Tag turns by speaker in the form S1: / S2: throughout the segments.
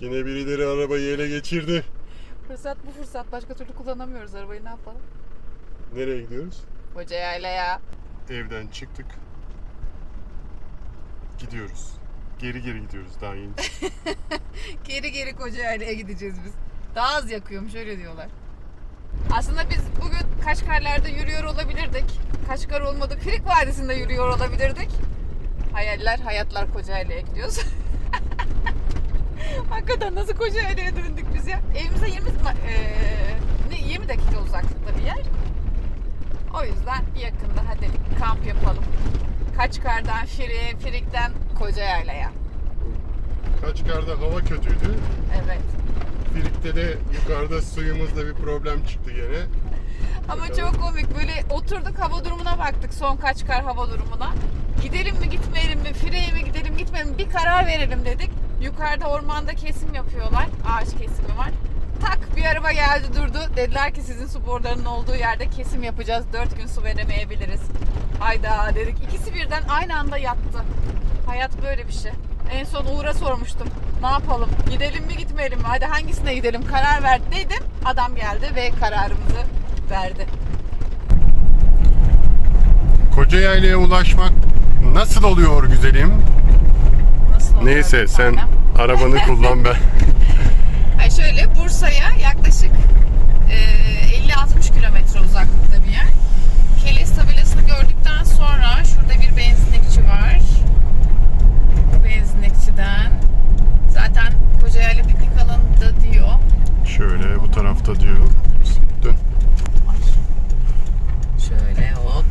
S1: Yine birileri arabayı ele geçirdi.
S2: Fırsat bu fırsat. Başka türlü kullanamıyoruz arabayı. Ne yapalım?
S1: Nereye gidiyoruz?
S2: Hoca yaylaya.
S1: Evden çıktık. Gidiyoruz. Geri geri gidiyoruz daha yeni.
S2: Geri geri koca yaylaya gideceğiz biz. Daha az yakıyormuş öyle diyorlar. Aslında biz bugün Kaşgarlar'da yürüyor olabilirdik. Kaşgar olmadık. Firik Vadisi'nde yürüyor olabilirdik. Hayaller, hayatlar Kocaeli'ye gidiyoruz. Hakikaten nasıl Kocaeli'ye döndük biz ya? Evimize 20, ma- eee, ne, 20 dakika uzaklıkta bir yer. O yüzden yakında hadi kamp yapalım. Kaçkar'dan Firik'e, Firik'ten Kocaeli'ye.
S1: Kaçkar'da hava kötüydü.
S2: Evet.
S1: Firik'te de yukarıda suyumuzda bir problem çıktı gene.
S2: Ama
S1: Bakalım.
S2: çok komik. Böyle oturduk hava durumuna baktık. Son kaç kar hava durumuna. Gidelim mi gitmeyelim mi? Fire'ye mi gidelim gitmeyelim mi? Bir karar verelim dedik. Yukarıda ormanda kesim yapıyorlar. Ağaç kesimi var. Tak bir araba geldi durdu. Dediler ki sizin su borularının olduğu yerde kesim yapacağız. Dört gün su veremeyebiliriz. Hayda dedik. İkisi birden aynı anda yattı. Hayat böyle bir şey. En son Uğur'a sormuştum. Ne yapalım? Gidelim mi gitmeyelim mi? Hadi hangisine gidelim? Karar ver dedim. Adam geldi ve kararımızı verdi.
S1: Kocaeli'ye ulaşmak nasıl oluyor güzelim? Neyse sen arabanı kullan ben.
S2: Ay şöyle Bursa'ya yaklaşık e, 50-60 kilometre uzaklıkta bir yer. Keles tabelasını gördükten sonra şurada bir benzinlikçi var. Bu benzinlikçiden zaten Kocaeli piknik alanı da diyor.
S1: Şöyle bu tarafta diyor. Dön.
S2: Şöyle hop.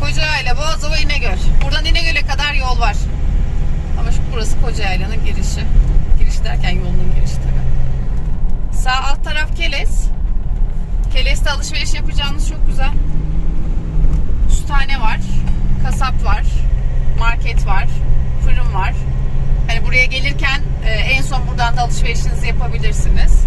S2: Kocaeli, Boğazova, İnegöl. Buradan İnegöl'e kadar yol var. Burası Kocaeli'nin girişi. Giriş derken yolunun girişi tabii. Sağ alt taraf Keles. Keles'te alışveriş yapacağınız çok güzel. Üstane var. Kasap var. Market var. Fırın var. Hani buraya gelirken e, en son buradan da alışverişinizi yapabilirsiniz.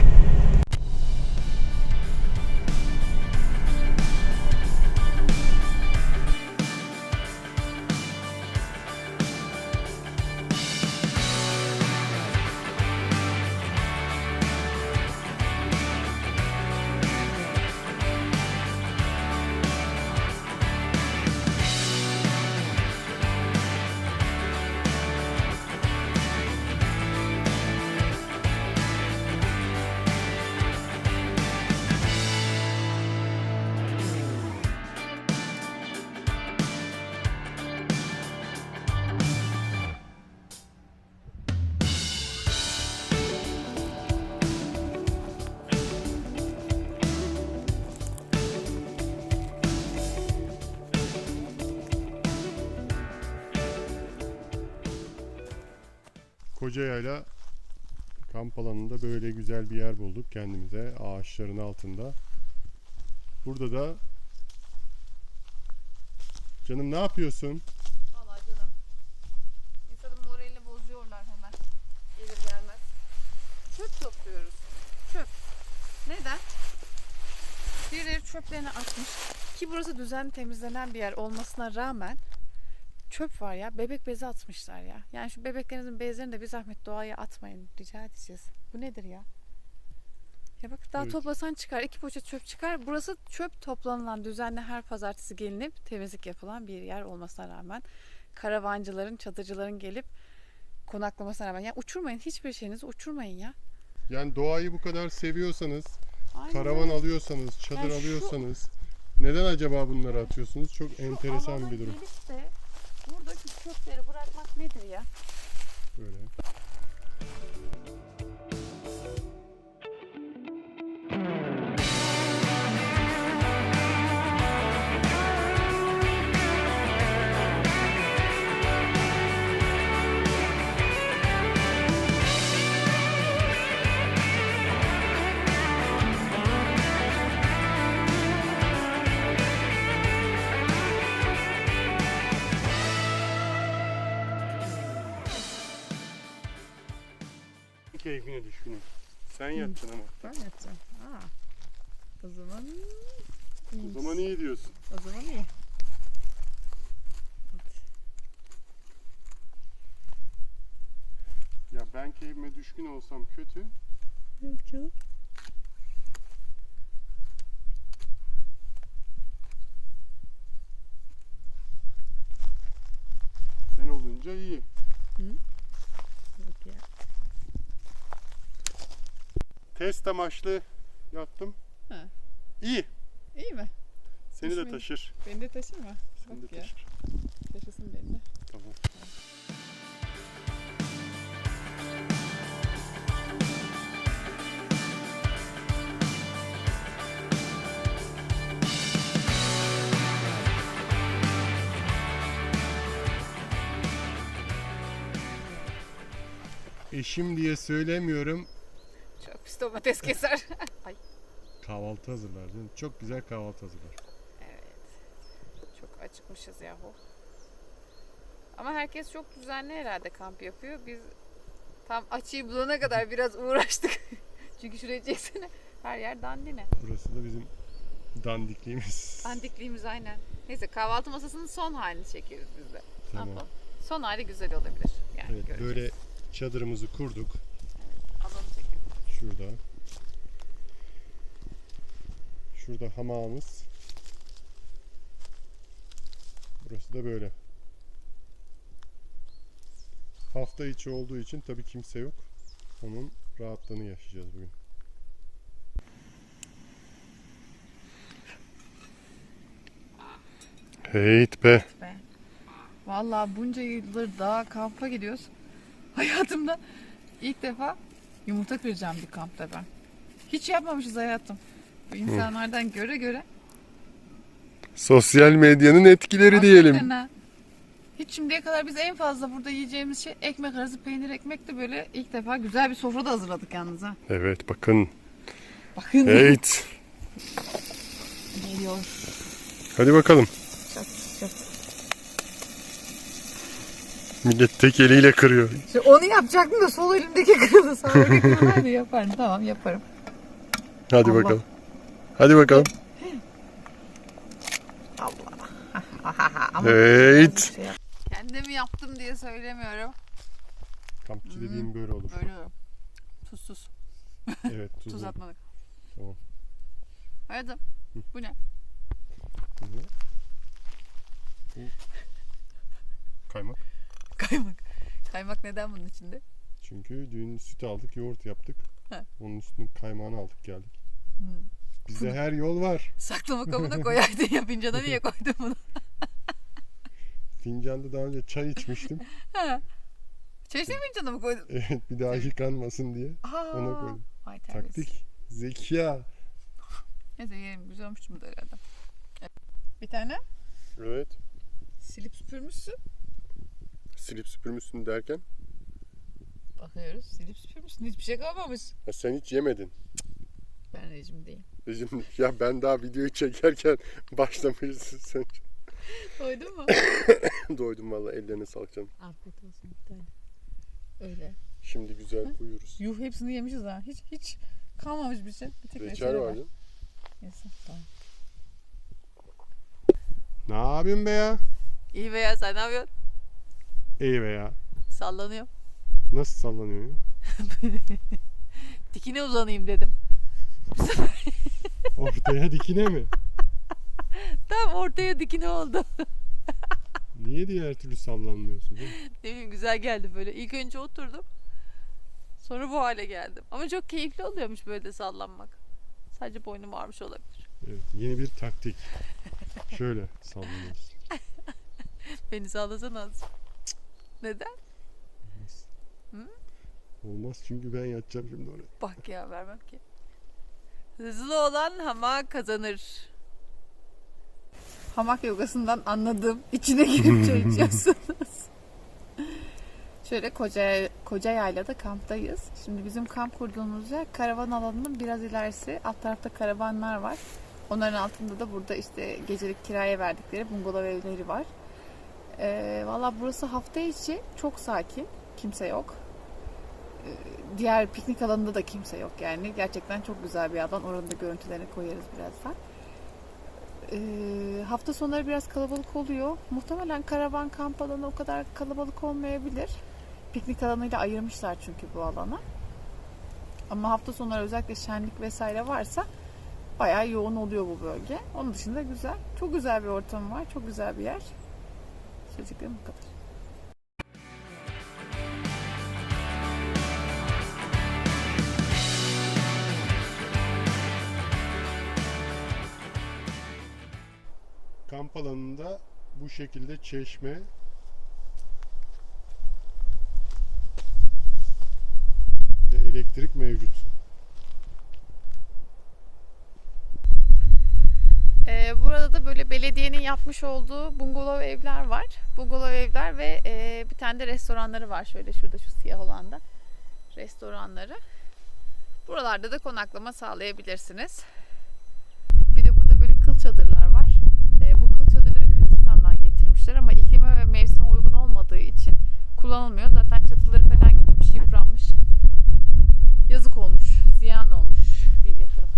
S1: Kocayayla kamp alanında böyle güzel bir yer bulduk kendimize ağaçların altında. Burada da Canım ne yapıyorsun?
S2: Valla canım. İnsanın moralini bozuyorlar hemen. Gelir gelmez. Çöp topluyoruz. Çöp. Neden? Birileri çöplerini atmış. Ki burası düzenli temizlenen bir yer olmasına rağmen çöp var ya. Bebek bezi atmışlar ya. Yani şu bebeklerinizin bezlerini de bir zahmet doğaya atmayın. Rica edeceğiz. Bu nedir ya? Ya bak daha
S1: Evet.
S2: toplasan çıkar. iki poşet çöp çıkar. Burası çöp toplanılan düzenli her pazartesi gelinip temizlik yapılan bir yer olmasına rağmen karavancıların, çadırcıların gelip konaklamasına rağmen. Yani uçurmayın. Hiçbir şeyinizi uçurmayın ya.
S1: Yani doğayı bu kadar seviyorsanız,
S2: Aynen
S1: karavan alıyorsanız, çadır
S2: Yani şu-
S1: alıyorsanız neden acaba bunları atıyorsunuz? Çok
S2: Şu
S1: enteresan bir durum.
S2: gelip de çöpleri bırakmak nedir ya?
S1: Böyle. Sen yatacaksın ama.
S2: Ben yapacağım. Aa. O zaman
S1: O zaman iyi diyorsun.
S2: O zaman iyi.
S1: Ya ben keyfime düşkün olsam kötü.
S2: Yok canım.
S1: Sen olunca iyi.
S2: Yok ya.
S1: Test amaçlı yaptım.
S2: Ha.
S1: İyi.
S2: İyi mi?
S1: Seni de
S2: Düşmedi.
S1: taşır.
S2: Beni de taşır mı?
S1: Seni de
S2: Bak ya.
S1: taşır.
S2: Taşısın beni de.
S1: Tamam. Eşim diye söylemiyorum.
S2: Domates keser. Ay.
S1: Kahvaltı hazırlar. canım. Çok güzel kahvaltı hazırlar.
S2: Evet. Çok acıkmışız yahu. Ama herkes çok düzenli herhalde kamp yapıyor. Biz tam açıyı bulana kadar biraz uğraştık. Çünkü şuraya çeksene. Her yer dandine.
S1: Burası da bizim dandikliğimiz.
S2: Dandikliğimiz aynen. Neyse kahvaltı masasının son halini çekiyoruz biz de. Ne
S1: Tamam.
S2: yapalım? Son hali güzel olabilir. Yani
S1: Evet,
S2: göreceğiz.
S1: böyle çadırımızı kurduk. Şurada. Şurada hamamımız. Burası da böyle. Hafta içi olduğu için tabii kimse yok. Onun rahatlığını yaşayacağız bugün. Heyt be.
S2: Be. Vallahi bunca yıldır daha kampa gidiyoruz. Hayatımda ilk defa yumurta kıracağım bir kampta ben. Hiç yapmamışız hayatım. Bu insanlardan göre göre.
S1: Sosyal medyanın etkileri diyelim.
S2: Hakikaten ha. Hiç şimdiye kadar biz en fazla burada yiyeceğimiz şey ekmek arası peynir ekmek de böyle ilk defa güzel bir sofra da hazırladık yalnız ha.
S1: Evet bakın.
S2: Bakın
S1: Heyt.
S2: geliyor.
S1: Hadi bakalım.
S2: Çat çat.
S1: Millet tek eliyle kırıyor.
S2: İşte onu yapacaktım da sol elimdeki kırıldı. Sağ elimdeki kırıldı. yaparım tamam yaparım.
S1: Hadi
S2: Allah.
S1: bakalım. Hadi bakalım.
S2: Allah.
S1: Evet.
S2: şey yap- Kendimi yaptım diye söylemiyorum.
S1: Kampçı dediğim böyle olur.
S2: Böyle tuzsuz.
S1: Evet
S2: Tuz
S1: tuzlu.
S2: atmadık.
S1: Tamam.
S2: Hayatım. Bu ne?
S1: Bu Kaymak.
S2: Kaymak. Kaymak neden bunun içinde?
S1: Çünkü dün süt aldık, yoğurt yaptık.
S2: He.
S1: Onun üstünün kaymağını aldık geldik.
S2: Hmm.
S1: Bizde her yol var.
S2: Saklama kabına koyaydın ya fincana niye koydun bunu?
S1: Fincanda daha önce çay içmiştim.
S2: Ha. Çeşni fincana mı koydun?
S1: evet bir daha yıkanmasın diye.
S2: Aa,
S1: Ona koydum.
S2: Vay terbiyesiz.
S1: Taktik. Zeka.
S2: Neyse yiyelim güzel olmuş mu da herhalde. Bir tane
S1: Evet.
S2: silip süpürmüşsün.
S1: Silip süpürmüşsün derken.
S2: Bakıyoruz silip süpürmüşsün. Hiçbir şey kalmamış.
S1: Ha, sen hiç yemedin.
S2: Ben rejimdeyim.
S1: Bizim, ya ben daha videoyu çekerken başlamışsın sen.
S2: Koydun mu?
S1: Doydum valla ellerine sağlık canım.
S2: Afiyet olsun bir tane. Öyle.
S1: Şimdi güzel koyuyoruz.
S2: Yuh hepsini yemişiz ha. Hiç hiç kalmamış bir şey. Bir tek
S1: Reçel var. canım.
S2: Neyse tamam.
S1: Ne yapıyorsun be ya?
S2: İyi be ya sen ne yapıyorsun?
S1: Be ya.
S2: Sallanıyor.
S1: Nasıl sallanıyor ya?
S2: Dikine uzanayım dedim.
S1: Ortaya dikine mi?
S2: Tam ortaya dikine oldu.
S1: Niye diğer türlü sallanmıyorsun?
S2: ne bileyim güzel geldi böyle. İlk önce oturdum. Sonra bu hale geldim. Ama çok keyifli oluyormuş böyle de sallanmak. Sadece boynum ağrımış olabilir.
S1: Evet, yeni bir taktik. Şöyle sallanıyoruz.
S2: Beni sallasana az. Neden?
S1: Olmaz çünkü ben yatacağım şimdi oraya.
S2: Bak ya vermem ki. Hızlı olan hamak kazanır. Hamak yogasından anladım. İçine girip çay içiyorsunuz. Şöyle koca, koca yaylada kamptayız. Şimdi bizim kamp kurduğumuz yer karavan alanının biraz ilerisi. Alt tarafta karavanlar var. Onların altında da burada işte gecelik kiraya verdikleri bungalov evleri var. Ee, Valla burası hafta içi çok sakin. Kimse yok diğer piknik alanında da kimse yok yani. Gerçekten çok güzel bir alan. Oranın da görüntülerini koyarız birazdan. Ee, hafta sonları biraz kalabalık oluyor. Muhtemelen karavan kamp alanı o kadar kalabalık olmayabilir. piknik alanıyla ayırmışlar çünkü bu alanı. Ama hafta sonları özellikle şenlik vesaire varsa bayağı yoğun oluyor bu bölge. Onun dışında güzel. Çok güzel bir ortam var. Çok güzel bir yer. Söyleyeceklerim bu kadar.
S1: Kamp alanında bu şekilde çeşme ve elektrik mevcut.
S2: Ee, burada böyle belediyenin yapmış olduğu bungalov evler var. Bungalov evler ve e, bir tane de restoranları var. Şöyle şurada şu siyah olan da restoranları. Buralarda da konaklama sağlayabilirsiniz. Bir de burada böyle kıl çadırlar var. Ee, bu kıl çadırları Kırgızistan'dan getirmişler ama iklime ve mevsime uygun olmadığı için kullanılmıyor. Zaten çatıları falan gitmiş, yıpranmış. Yazık olmuş, ziyan olmuş bir yatırım.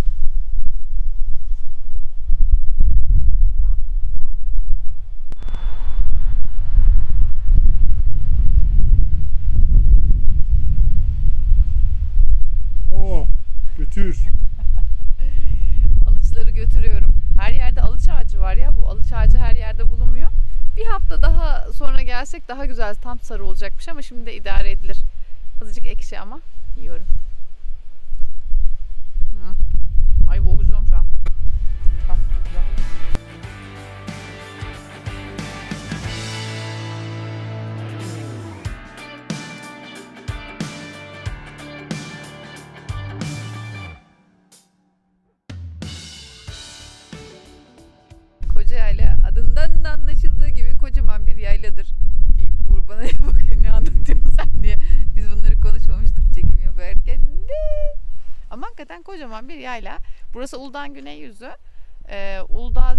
S1: Oh götür.
S2: alıçları götürüyorum. Her yerde alıç ağacı var ya. Bu alıç ağacı her yerde bulunmuyor. Bir hafta daha sonra gelsek daha güzel tam sarı olacakmış ama şimdi de idare edilir. Azıcık ekşi ama yiyorum. Ay bu güzel kocaman bir yayla. Burası Uludağ'ın güney yüzü. Ee, Uludağ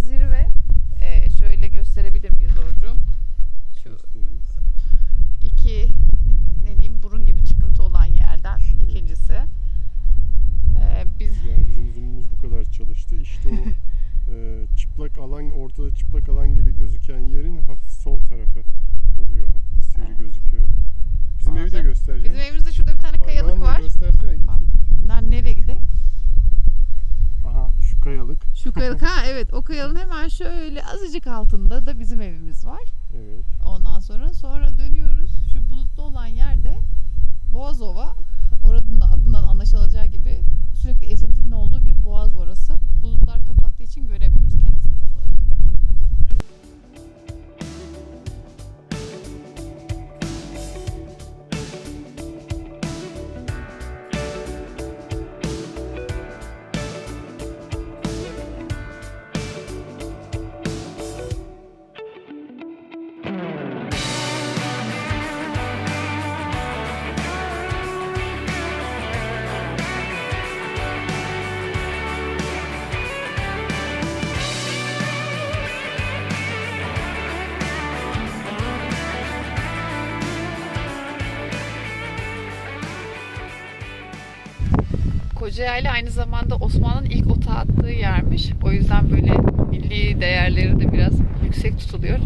S2: Kocaeli aynı zamanda Osmanlı'nın ilk ota attığı yermiş. O yüzden böyle milli değerleri de biraz yüksek tutuluyor.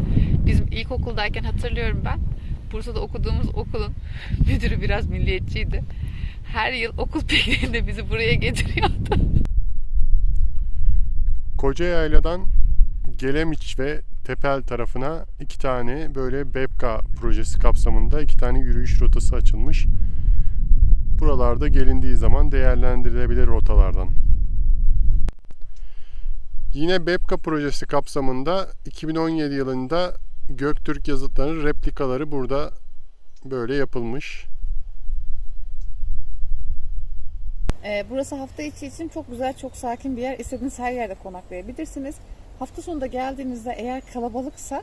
S2: Bizim ilkokuldayken hatırlıyorum ben. Bursa'da okuduğumuz okulun müdürü biraz milliyetçiydi. Her yıl okul pikniğinde bizi buraya getiriyordu.
S1: Koca Yayla'dan Gelemiç ve Tepel tarafına iki tane böyle BEPKA projesi kapsamında iki tane yürüyüş rotası açılmış. Buralarda gelindiği zaman değerlendirilebilir rotalardan. Yine BEPKA projesi kapsamında 2017 yılında Göktürk yazıtlarının replikaları burada böyle yapılmış.
S2: Ee, burası hafta içi için çok güzel, çok sakin bir yer. İstediğiniz her yerde konaklayabilirsiniz. Hafta sonunda geldiğinizde eğer kalabalıksa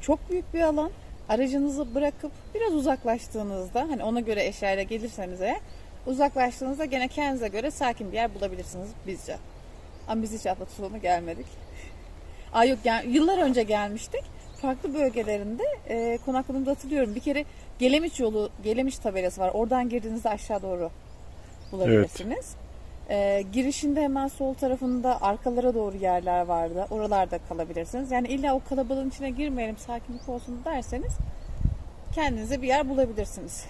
S2: çok büyük bir alan. Aracınızı bırakıp biraz uzaklaştığınızda hani ona göre eşyayla gelirseniz eğer uzaklaştığınızda gene kendinize göre sakin bir yer bulabilirsiniz bizce. Ama biz hiç hafta sonu gelmedik. Aa yok gel- yıllar önce gelmiştik. Farklı bölgelerinde e, konakladığımda hatırlıyorum. Bir kere Gelemiş yolu, Gelemiş tabelası var. Oradan girdiğinizde aşağı doğru bulabilirsiniz. Ee, girişinde hemen sol tarafında arkalara doğru yerler vardı. Oralarda kalabilirsiniz. Yani illa o kalabalığın içine girmeyelim, sakinlik olsun derseniz kendinize bir yer bulabilirsiniz.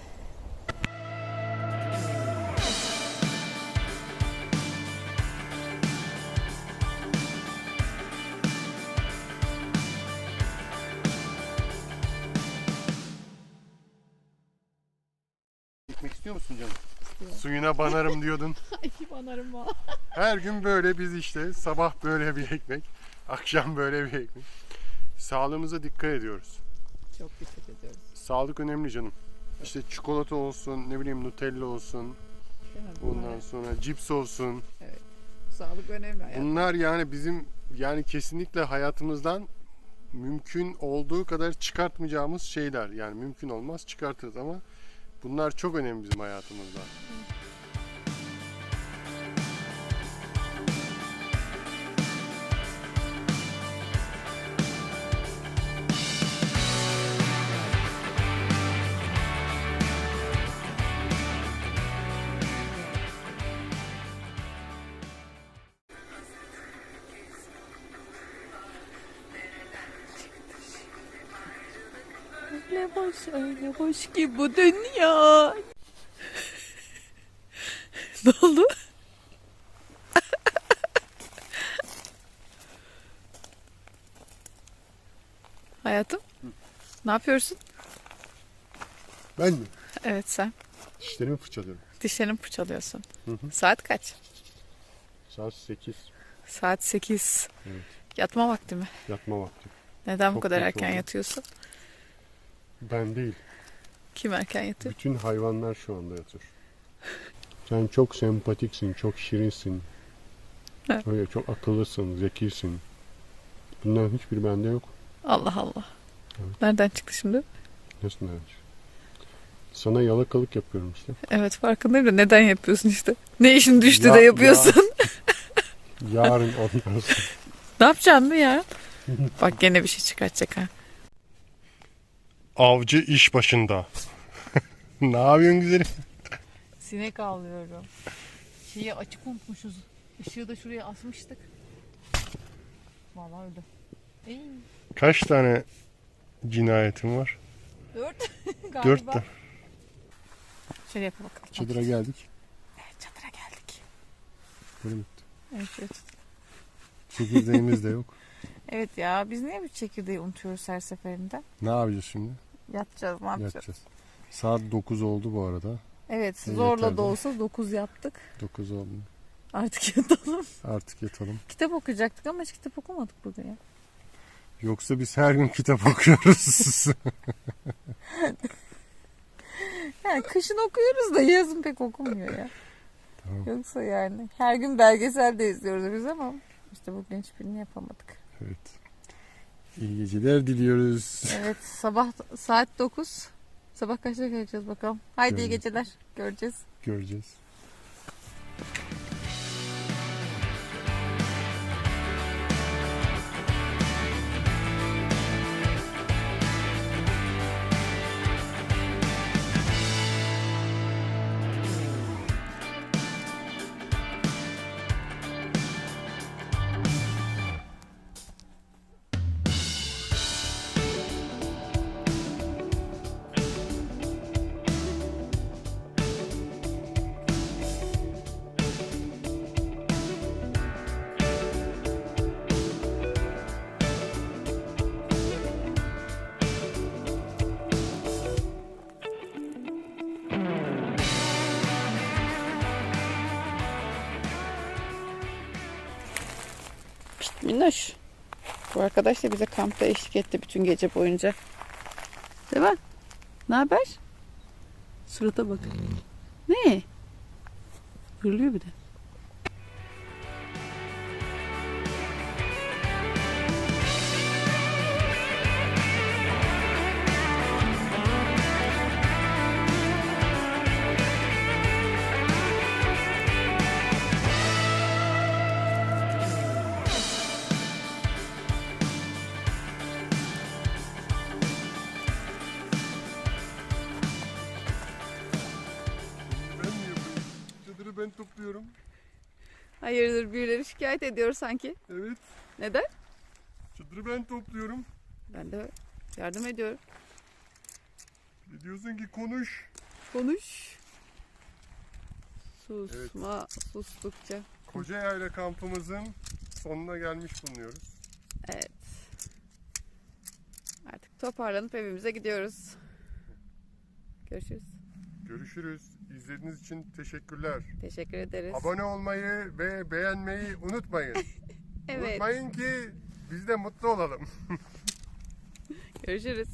S1: Suyuna banarım diyordun.
S2: Ay banarım ha.
S1: Her gün böyle biz işte sabah böyle bir ekmek, akşam böyle bir ekmek. Sağlığımıza dikkat ediyoruz.
S2: Çok dikkat ediyoruz.
S1: Sağlık önemli canım. İşte çikolata olsun, ne bileyim Nutella olsun, ondan sonra cips olsun.
S2: Sağlık önemli hayat.
S1: Bunlar yani bizim yani kesinlikle hayatımızdan mümkün olduğu kadar çıkartmayacağımız şeyler. Yani mümkün olmaz çıkartırız ama bunlar çok önemli bizim hayatımızda.
S2: Öyle boş öyle boş ki bu dünya. ne oldu? Hayatım. Ne yapıyorsun?
S1: Ben mi?
S2: Evet sen.
S1: Dişlerimi fırçalıyorum.
S2: Dişlerini fırçalıyorsun.
S1: Hı hı.
S2: Saat kaç?
S1: Saat 8
S2: Saat 8.
S1: Evet.
S2: Yatma vakti mi?
S1: yatma vakti.
S2: Neden bu
S1: Çok
S2: kadar
S1: geç
S2: erken
S1: oldu.
S2: yatıyorsun?
S1: Ben değil.
S2: Kim erken yatıyor?
S1: Bütün hayvanlar şu anda yatıyor. Sen çok sempatiksin, çok şirinsin.
S2: Evet.
S1: Öyle çok akıllısın, zekisin. Bunların hiçbiri bende yok.
S2: Allah Allah.
S1: Evet.
S2: Nereden çıktı şimdi?
S1: Nasıl yani? Sana yalakalık yapıyorum işte.
S2: Evet farkındayım da neden yapıyorsun işte? Ne işin düştü
S1: Ya-
S2: de yapıyorsun?
S1: Yarın ondan sonra.
S2: ne yapacaksın mı ya? Bak gene bir şey çıkartacak ha.
S1: Avcı iş başında. ne yapıyorsun güzelim?
S2: Sinek avlıyorum. Şeyi açık unutmuşuz. Işığı da şuraya asmıştık. Vallahi öldü. İyi.
S1: Kaç tane cinayetin var?
S2: Dört galiba.
S1: Dört tane.
S2: Şöyle yapalım bakalım.
S1: Çadıra geldik.
S2: Evet çadıra geldik.
S1: Böyle?
S2: Evet, evet.
S1: Çekirdeğimiz de yok.
S2: evet ya biz niye bir çekirdeği unutuyoruz her seferinde?
S1: Ne yapacağız şimdi?
S2: Yatacağız ne yapacağız?
S1: Yatacağız. Saat 9 oldu bu arada.
S2: Evet
S1: İyi,
S2: zorla da olsa 9 yaptık.
S1: 9 oldu.
S2: Artık yatalım.
S1: Artık yatalım.
S2: Kitap okuyacaktık ama hiç kitap okumadık bugün ya.
S1: Yoksa biz her gün kitap okuyoruz.
S2: Yani kışın okuyoruz da yazın pek okunmuyor ya.
S1: Tamam.
S2: Yoksa yani her gün belgesel de izliyoruz biz ama işte bugün hiçbirini yapamadık.
S1: evet. İyi geceler diliyoruz.
S2: Evet sabah saat 9. Sabah kaçta kalkacağız bakalım. Haydi iyi
S1: Göreceğiz.
S2: geceler. Göreceğiz.
S1: Göreceğiz.
S2: Bu arkadaş da bize kampta eşlik etti bütün gece boyunca. Değil mi? Ne haber? Surata bak. Ne? Hırlıyor bir de.
S1: Topluyorum.
S2: Hayırdır birileri şikayet ediyor sanki.
S1: Evet.
S2: Neden?
S1: Çadırı ben topluyorum.
S2: Ben de yardım ediyorum.
S1: Ne diyorsun ki konuş.
S2: Konuş. Susma sustukça.
S1: Koca yayla kampımızın sonuna gelmiş bulunuyoruz.
S2: Evet. Artık toparlanıp evimize gidiyoruz. Görüşürüz.
S1: Görüşürüz. İzlediğiniz için teşekkürler.
S2: Teşekkür ederiz.
S1: Abone olmayı ve beğenmeyi unutmayın.
S2: Evet.
S1: Unutmayın ki biz de mutlu olalım.
S2: Görüşürüz.